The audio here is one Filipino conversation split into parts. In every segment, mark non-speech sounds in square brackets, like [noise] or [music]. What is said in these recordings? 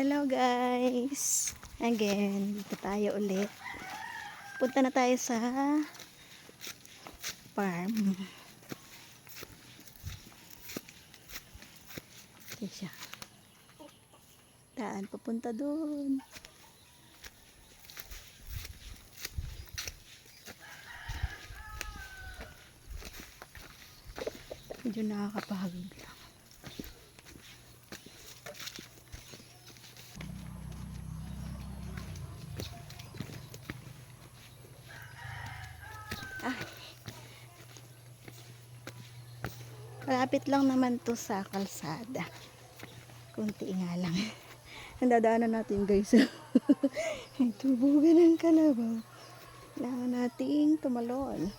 Hello guys! Again, dito tayo ulit. Punta na tayo sa farm. Ito siya. Daan papunta doon. Medyo nakakapagod Malapit lang naman to sa kalsada. Kunti nga lang. [laughs] Ang dadaanan natin guys. [laughs] Ay, tubugan ng kalabaw. Kailangan nating tumalon. [laughs]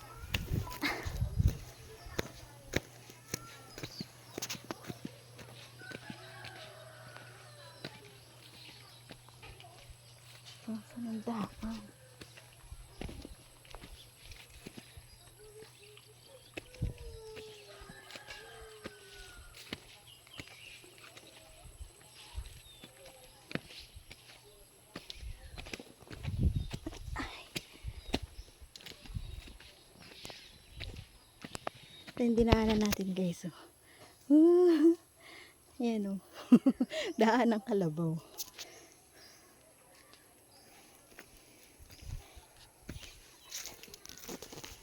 Ang daanan? Ito yung dinaanan natin guys. Oh. [laughs] Yan o. [laughs] Daan ng kalabaw.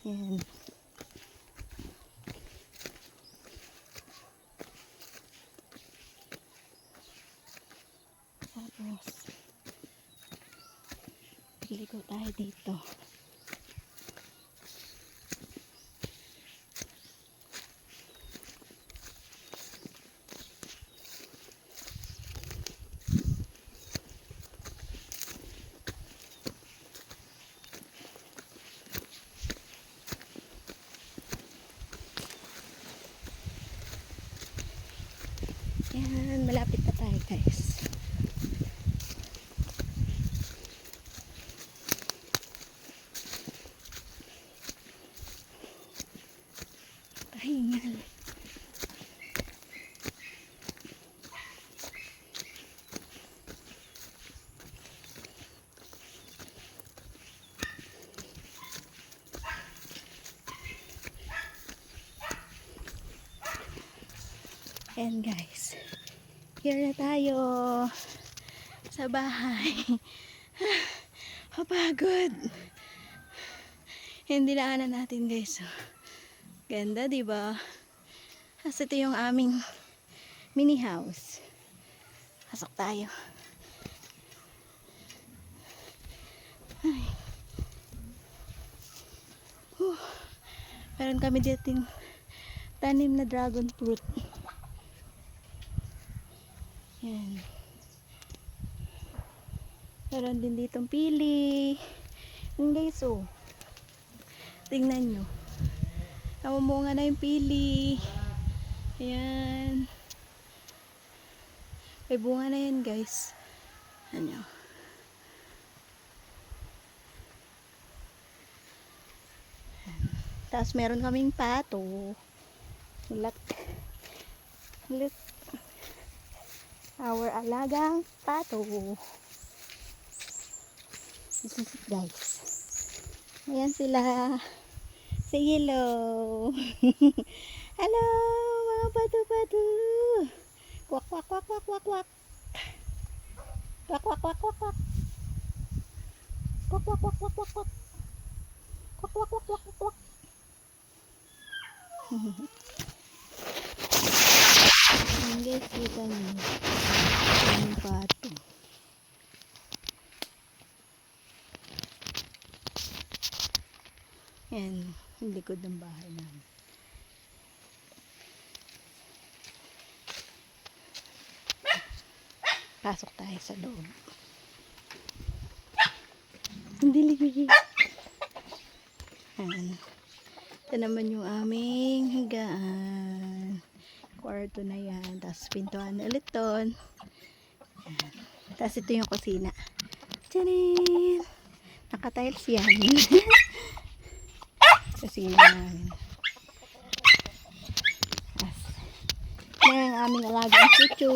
Yan. Tapos, ligo tayo dito. Yan, malapit na tayo guys. Pahingal. Ayan guys. Here na tayo. Sa bahay. [laughs] Kapagod. Hindi naanan natin guys. Ganda, di ba? Kasi ito yung aming mini house. Pasok tayo. Meron kami dito tanim na dragon fruit. Yan. Meron din ditong pili. Yung guys, oh. Tingnan nyo. Namumunga na yung pili. Ayan. May bunga na yan, guys. Ano? Tapos meron kaming pato. Look. Look. Our alagang pato. Guys. Ayan sila. Say hello. [laughs] hello, mga pato-pato. Kwak, kwak, kwak, kwak, kwak, kwak. Kwak, kwak, kwak, kwak, kwak. Kwak, kwak, kwak, kwak, kwak, kwak. Kwak, kwak, kwak, kwak, kwak, kwak. Ayan guys, kita niyo. Ang pato. Yan, yung likod ng bahay namin. Pasok tayo sa loob. Hindi ligay. Yan. Ito naman yung aming higaan. Kwarto na yan. Tapos pintuan ulit doon. Tapos ito yung kusina. Tcharin! Naka-tiles yan. [laughs] kusina namin. Tapos, yan ang aming alagang chuchu.